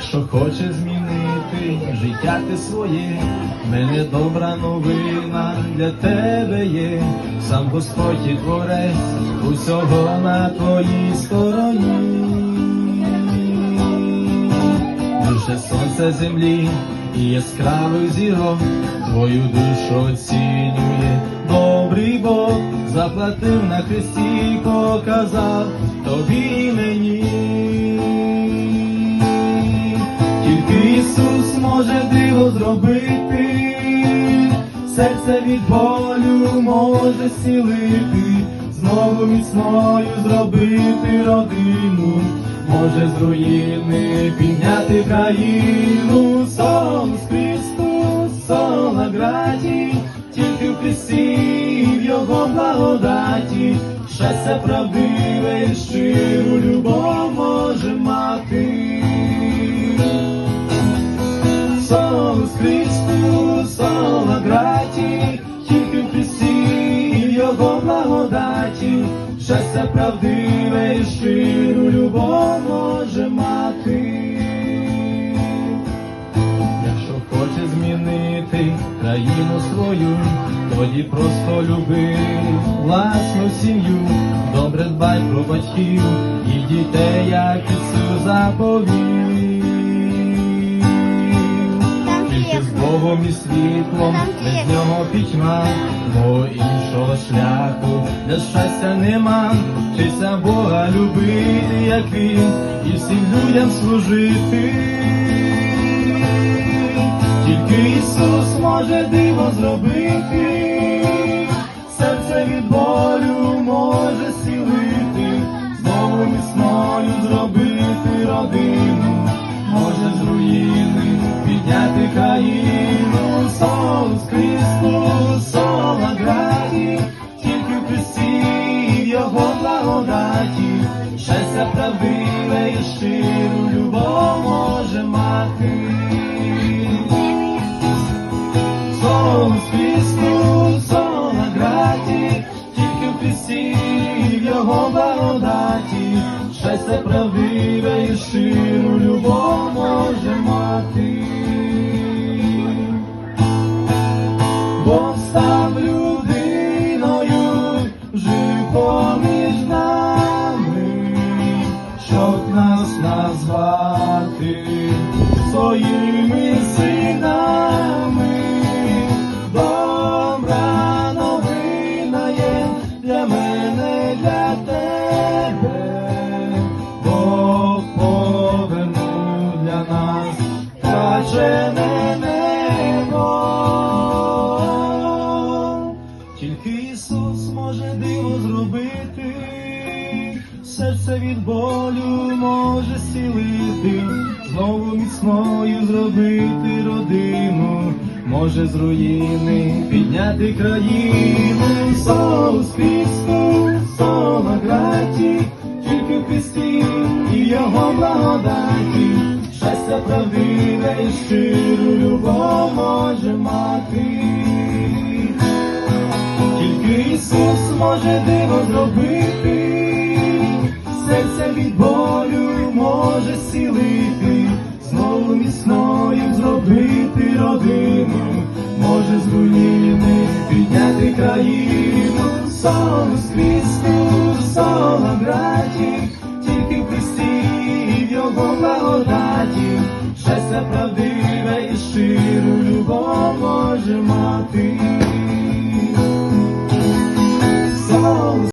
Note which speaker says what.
Speaker 1: Якщо хочеш змінити життя ти своє, мене добра новина для тебе є, сам Господь і творець усього на твоїй стороні. Більше сонця землі і яскравих зірок, твою душу оцінює добрий Бог, заплатив на хресті, показав тобі і мені. Ісус може диво зробити, серце від болю може зцілити, знову міцною зробити родину, може з руїни підняти країну, Солус Христос, сола граді, тільки в Христі, в Його благодаті, щастя правдиве і щиру любов може мати. Солус Христос, сола граті, тільки в Христі, і в Його благодаті, щастя правдиве і щиру любов може мати. Якщо хочеш змінити країну свою, тоді просто люби власну сім'ю, добре дбай про батьків і дітей, як Ісус заповів. Тільки з Богом і світлом, без нього пітьма, бо іншого шляху для щастя нема. Вчися Бога любити, як він, і всім людям служити. Тільки Ісус може диво зробити, серце від болю може зцілити, Солус Христос, тільки в Його благодаті, щастя правдиве і щиру любов може мати. Солус Христос, граді, тільки в Його благодаті, щастя правдиве і щиру любов може мати. Нас назвати своїми синами. Добра новина є для мене, для тебе, Бог повернув для нас втрачене небо. Тільки Ісус може диво зробити, серце від болю може зцілити, знову міцною зробити родину, може з руїни підняти країну, Солус Христос, сола граті, тільки в Христі і Його благодаті, щастя правдиве і щиру любов може мати. Ісус може диво зробити, серце від болю може зцілити, знову міцною зробити родину, може з руїни підняти країну, Солу з Христу, соло браті, тільки в Христі і в його благодаті, щастя правдиве і щиру любов може мати.